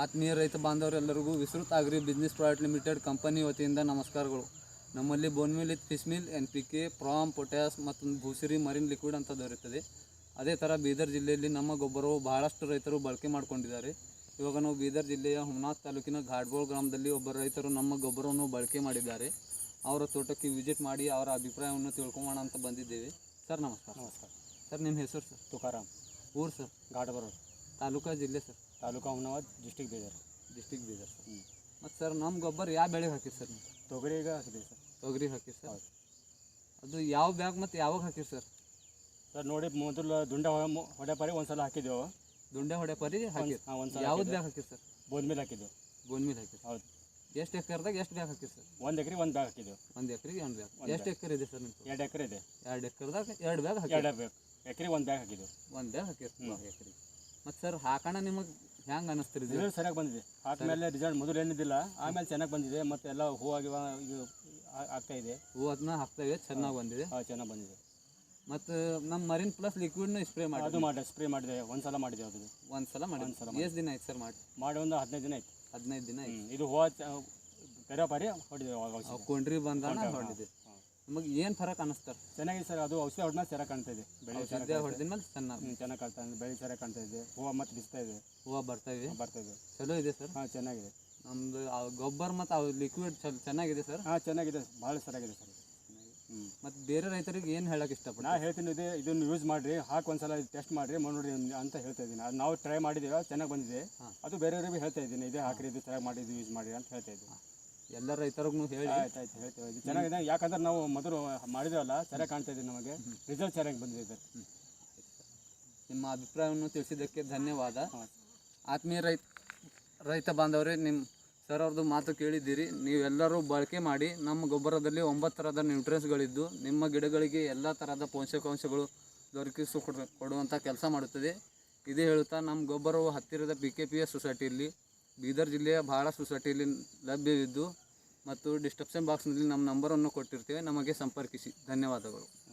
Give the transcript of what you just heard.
ಆತ್ಮೀಯ ರೈತ ಬಾಂಧವರೆಲ್ಲರಿಗೂ Vistruta agri business private limited company ವತಿಯಿಂದ ನಮಸ್ಕಾರಗಳು. ನಮ್ಮಲ್ಲಿ bone meal fish meal N P K PROM potash ಮತ್ತು ಭೂಸಿರಿ ಮರಿನ್ ಲಿಕ್ವಿಡ್ ಅಂತ ದೊರೆಯುತ್ತದೆ. ಅದೇ ಥರ ಬೀದರ್ ಜಿಲ್ಲೆಯಲ್ಲಿ ನಮ್ಮ ಗೊಬ್ಬರವು ಬಹಳಷ್ಟು ರೈತರು ಬಳಕೆ ಮಾಡಿಕೊಂಡಿದ್ದಾರೆ. ಇವಾಗ ನಾವು ಬೀದರ್ ಜಿಲ್ಲೆಯ ಹುಮನಾಥ್ ತಾಲೂಕಿನ ಘಾಟ್ಬೋಳ್ ಗ್ರಾಮದಲ್ಲಿ ಒಬ್ಬ ರೈತರು ನಮ್ಮ ಗೊಬ್ಬರವನ್ನು ಬಳಕೆ ಮಾಡಿದ್ದಾರೆ. ಅವರ ತೋಟಕ್ಕೆ ವಿಸಿಟ್ ಮಾಡಿ ಅವರ ಅಭಿಪ್ರಾಯವನ್ನು ತಿಳ್ಕೊಳ್ಳೋಣ ಅಂತ ಬಂದಿದ್ದೇವೆ. ಸರ್ ನಮಸ್ಕಾರ. ನಮಸ್ಕಾರ. ಸರ್ ನಿಮ್ಮ ಹೆಸರು ಸರ್? ತುಕಾರಾಮ್. ಊರು ಸರ್? ಘಾಟ್ಬೋಳ್ ತಾಲೂಕಾ ಜಿಲ್ಲೆ sir? Taluk Humnabad district Bidar district Bidar sir. ಹ್ಞೂ ಮತ್ತು ಸರ್ ನಮ್ಮ ಗೊಬ್ಬರ ಯಾವ ಬೆಳೆಗೆ ಹಾಕಿರಿ ಸರ್ ನೀವು? ತೊಗರಿಗ ಹಾಕಿದ್ದೀವಿ ಸರ್. ತೊಗರಿ ಹಾಕಿರಿ ಸರ್? ಹೌದು. ಅದು ಯಾವ ಬ್ಯಾಗ್ ಮತ್ತು ಯಾವಾಗ ಹಾಕಿರಿ ಸರ್? ಸರ್ ನೋಡಿ ಮೊದಲು ದುಂಡ ಹೊಡೆ- ಹೊಡೆ ಪಾರಿ ಒಂದು ಸಲ ಹಾಕಿದ್ದೆವು ದುಂಡೆ ಹೊಡೆ ಪರಿ ಹಾಕಿರಿ. ಹಾಂ ಒಂದು ಸಲ ಯಾವ್ದು ಬ್ಯಾಗ್ ಹಾಕಿರಿ ಸರ್? ಬೋದ್ ಮೇಲೆ ಹಾಕಿದ್ದೆವು ಗೋನ್ ಮೇಲೆ ಹಾಕಿರಿ ಹೌದು. ಎಷ್ಟು ಎಕರೆದಾಗ ಎಷ್ಟು ಬ್ಯಾಗ್ ಹಾಕಿರಿ ಸರ್? ಒಂದು ಎಕರೆ ಒಂದು ಬ್ಯಾಗ್ ಹಾಕಿದ್ದೆವು ಒಂದು ಎಕರೆಗೆ ಒಂದು ಬ್ಯಾಗ್. ಎಷ್ಟು ಎಕರೆ ಇದೆ ಸರ್ ನಿಮ್ದು? ಎರಡು ಎಕರೆ ಇದೆ. ಎರಡು ಎಕರೆದಾಗ ಎರಡು ಬ್ಯಾಗ್ ಹಾಕಿ ಎರಡು ಬ್ಯಾಗ್. ಎಕರೆ ಒಂದು ಬ್ಯಾಗ್ ಹಾಕಿದ್ದೆವು ಒಂದು ಬ್ಯಾಗ್ ಹಾಕಿರಿ ಎಕರೆಗೆ ಮತ್ತು ಸರ್ ಹಾಕೋಣ ನಿಮಗೆ ಹೆಂಗೆ ಅನಿಸ್ತಿರಿ ರಿಸಲ್ಟ್ ಸರಿಯಾಗಿ ಬಂದಿದೆ. ಹಾಕಿದ್ಮೇಲೆ ರಿಸಲ್ಟ್ ಮೊದಲು ಏನಿದ್ದಿಲ್ಲ ಆಮೇಲೆ ಚೆನ್ನಾಗಿ ಬಂದಿದೆ ಮತ್ತೆ ಎಲ್ಲ ಹೂವಾಗಿವ ಇದು ಆ- ಆಗ್ತಾ ಇದೆ. ಹೂ ಅದನ್ನ ಇದೆ ಚೆನ್ನಾಗಿ ಬಂದಿದೆ. ಹಾಂ ಚೆನ್ನಾಗಿ ಬಂದಿದೆ. ಮತ್ತು ನಮ್ಮ ಮರಿನ್ ಪ್ಲಸ್ ಲಿಕ್ವಿಡ್ನ ಸ್ಪ್ರೇ ಮಾಡಿ ಅದು ಮಾಡಿ ಸ್ಪ್ರೇ ಮಾಡಿದೆ ಒಂದು ಸಲ ಮಾಡಿದೆ ಅದು. ಒಂದು ಸಲ ಮಾಡಿ ಒಂದು ಸಲ ಎಷ್ಟು ದಿನ ಆಯ್ತು ಸರ್ ಮಾಡಿ? ಮಾಡಿ ಒಂದು ಹದಿನೈದು ದಿನ ಆಯ್ತು. ಹದಿನೈದು ದಿನ ಆಯ್ತು. ಹ್ಮ್. ಇದು ಹೂವು ಬೇರೆ ಪಾರಿ ಹೊಡಿದೆ ಅವಾಗ ಔಷಧಿ. ಅವು ಕೊಂಡ್ರಿ ಬಂದಾನ ಹಾ, ಹೊಡಿದೆ. ನಿಮಗೆ ಏನು ಫರಕ್ ಅನ್ನಿಸ್ತಾರೆ ಚೆನ್ನಾಗಿದೆ ಸರ್ ಅದು ಔಷಧಿ ಹೊಡೆದ ಚೆನ್ನಾಗಿ ಕಾಣ್ತಾ ಇದೆ. ಬೆಳೆ ಔಷಧ ಹೊಡೆದ ಮೇಲೆ ಚೆನ್ನಾಗಿ ಚೆನ್ನಾಗಿ ಕಾಣ್ತಾ ಇದೆ. ಬೆಳೆ ಚೆನ್ನಾಗಿ ಕಾಣ್ತಾ ಇದೆ. ಹೂವು ಮತ್ತೆ ಬಿಸ್ತಾ ಇದೆ. ಹೂವು ಬರ್ತಾವೆ ಬರ್ತಾ ಇದೆ. ಚಲೋ ಇದೆ ಸರ್? ಹಾಂ ಚೆನ್ನಾಗಿದೆ. ನಮ್ಮದು ಆ ಗೊಬ್ಬರ ಮತ್ತು ಅವು ಲಿಕ್ವಿಡ್ ಚಲ್ ಚೆನ್ನಾಗಿದೆ ಸರ್? ಹಾಂ ಚೆನ್ನಾಗಿದೆ. ಭಾಳ ಸರಿಯಾಗಿದೆ ಸರ್. ಮತ್ತು ಬೇರೆ ರೈತರಿಗೆ ಏನು ಹೇಳಕ್ಕೆ ಇಷ್ಟಪ್ಪ ನಾ ಹೇಳ್ತೀನಿ ಇದೆ ಇದನ್ನು ಯೂಸ್ ಮಾಡಿರಿ ಹಾಕಿ ಒಂದ್ಸಲ ಟೆಸ್ಟ್ ಮಾಡಿರಿ ನೋಡಿ ಅಂತ ಹೇಳ್ತಾ ಇದ್ದೀನಿ. ಅದು ನಾವು ಟ್ರೈ ಮಾಡಿದ್ದೀವಿ ಚೆನ್ನಾಗಿ ಬಂದಿದೆ. ಅದು ಬೇರೆಯವ್ರಿಗೆ ಹೇಳ್ತಾ ಇದ್ದೀನಿ ಇದೇ ಹಾಕ್ರಿ ಇದು ಚೆನ್ನಾಗಿ ಮಾಡಿ ಇದು ಯೂಸ್ ಮಾಡಿರಿ ಅಂತ ಹೇಳ್ತಾ ಇದ್ದೀನಿ. ಎಲ್ಲ ರೈತರಿಗೂ ಹೇಳಿ. ಆಯ್ತು ಆಯ್ತು ಹೇಳ್ತೇವೆ ಚೆನ್ನಾಗಿದೆ. ಯಾಕಂದ್ರೆ ನಾವು ಮೊದಲು ಮಾಡಿದ್ರಲ್ಲ ಸರಿಯಾಗಿ ಕಾಣ್ತಾ ಇದೆ ನಮಗೆ. ರಿಸಲ್ಟ್ ಸರಿಯಾಗಿ ಬಂದಿದೆ. ಸರ್ ನಿಮ್ಮ ಅಭಿಪ್ರಾಯವನ್ನು ತಿಳಿಸಿದ್ದಕ್ಕೆ ಧನ್ಯವಾದ. ಆತ್ಮೀಯ ರೈತ ರೈತ ಬಾಂಧವರೇ ನಿಮ್ಮ ಸರ್ ಅವ್ರದ್ದು ಮಾತು ಕೇಳಿದ್ದೀರಿ. ನೀವೆಲ್ಲರೂ ಬಳಕೆ ಮಾಡಿ ನಮ್ಮ ಗೊಬ್ಬರದಲ್ಲಿ ಒಂಬತ್ತು ಥರದ ನ್ಯೂಟ್ರಿಯನ್ಸ್ಗಳಿದ್ದು ನಿಮ್ಮ ಗಿಡಗಳಿಗೆ ಎಲ್ಲ ಥರದ ಪೋಷಕಾಂಶಗಳು ದೊರಕಿಸಿ ಕೊಡು ಕೊಡುವಂಥ ಕೆಲಸ ಮಾಡುತ್ತದೆ. ಇದೇ ಹೇಳುತ್ತಾ ನಮ್ಮ ಗೊಬ್ಬರವು ಹತ್ತಿರದ ಪಿ ಕೆ ಪಿ ಎಸ್ ಸೊಸೈಟಿಯಲ್ಲಿ ಬೀದರ್ ಜಿಲ್ಲೆಯ ಬಹಳ ಸೊಸೈಟಿಯಲ್ಲಿ ಲಭ್ಯವಿದ್ದು ಮತ್ತು ಡಿಸ್ಕ್ರಿಪ್ಷನ್ ಬಾಕ್ಸ್ನಲ್ಲಿ ನಮ್ಮ ನಂಬರನ್ನು ಕೊಟ್ಟಿರ್ತೇವೆ. ನಮಗೆ ಸಂಪರ್ಕಿಸಿ. ಧನ್ಯವಾದಗಳು.